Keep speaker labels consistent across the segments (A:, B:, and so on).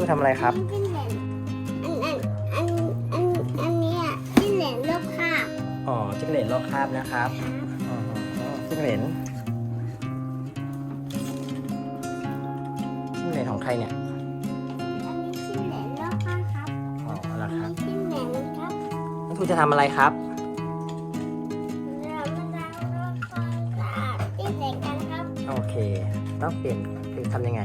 A: พูดทำอะไรครับ
B: จิ้งเหลนอันอันอันอันอันเนี้ยจิ้งเหลนรูปภาพ
A: อ๋อจิ้งเหลนลอกคราบนะครับอ๋อจิ้งเหลนจิ้งเหลนของใครเนี่ย
B: อันนี้จิ้งเหลนรูปภาพครับ
A: อ๋อเอาละ
B: อัน
A: ครับ
B: นี้จิ้งเหลนครับ
A: น้องทูจะทำอะไรครับ
B: เรามาล้างรถไฟกับจิ้งเหลนกันครับ
A: โอเค ต้องเปลี่ยนคือทำยังไง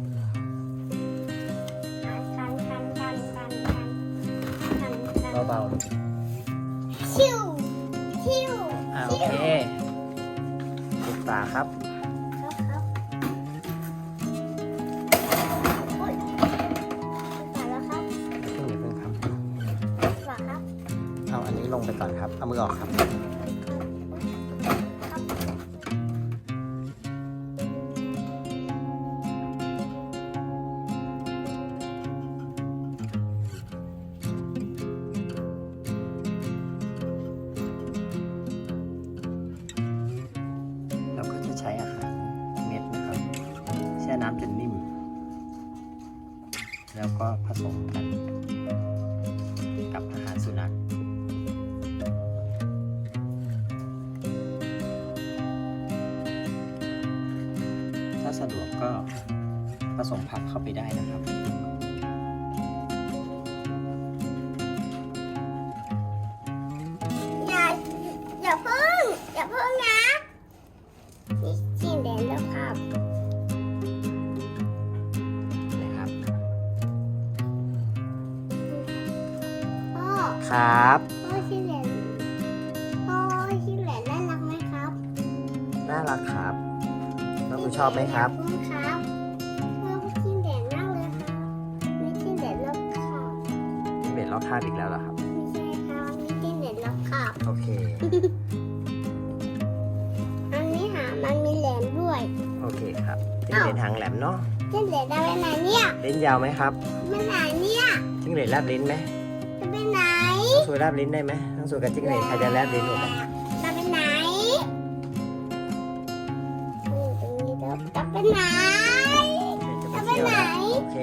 A: เบา
B: ชิวชิว
A: ๆอะโอเคปิดฝาครับ
B: ครับครับอุ๊ยฝาแล้วครับ
A: เพิ่งอย่าเพิ่งครับ
B: ฝาครับ
A: เอาอันนี้ลงไปก่อนครับ เอามือออกครับำจนนิ่ม แล้วก็ผสมกันกับอาหารสุนัขถ้าสะดวกก็ผสมผักเข้าไปได้นะครับ
B: อย่าอย่าเพิ่งอย่าเพิ่งนะนี่จิ้งเหลนแล้วครับ
A: ครับ
B: พ่อจิ้งเหลนพ่อจิ้งเหลนน่ารักไหมครับ
A: น่ารักครับน้องดูชอบไหมครับ
B: ขอณครับพ่อจิ้งเหลนน่าเลยครับนี่จิ้งเหลนแล้วครับ
A: เบ็ดลอกคราบอีกแล้วเหรอครับ
B: ไม่ใช่ครับนี่จิ้งเหลนแล้วครับ
A: โอเค
B: อันนี้หามันมีแหลมด้วย
A: โอเคครับจิ้งเหลนหางแหลมเนาะ
B: จิ้งเหลนจะไปไหนเนี่ย
A: ลิ้นยาวไหมครับ
B: ไปไหนเนี่ย
A: จิ้งเหลนแลบลิ้นไหม
B: จะไปไหน
A: น้องส วยแลบลิ้นได้ไหมน้องสวยกับจิ้งเหลนใครจะแลบลิ้นกว่ากัน
B: จะไปไหนอืมตรงนี้จะจะไปไหน
A: จะไปเที่ยวนะโอเค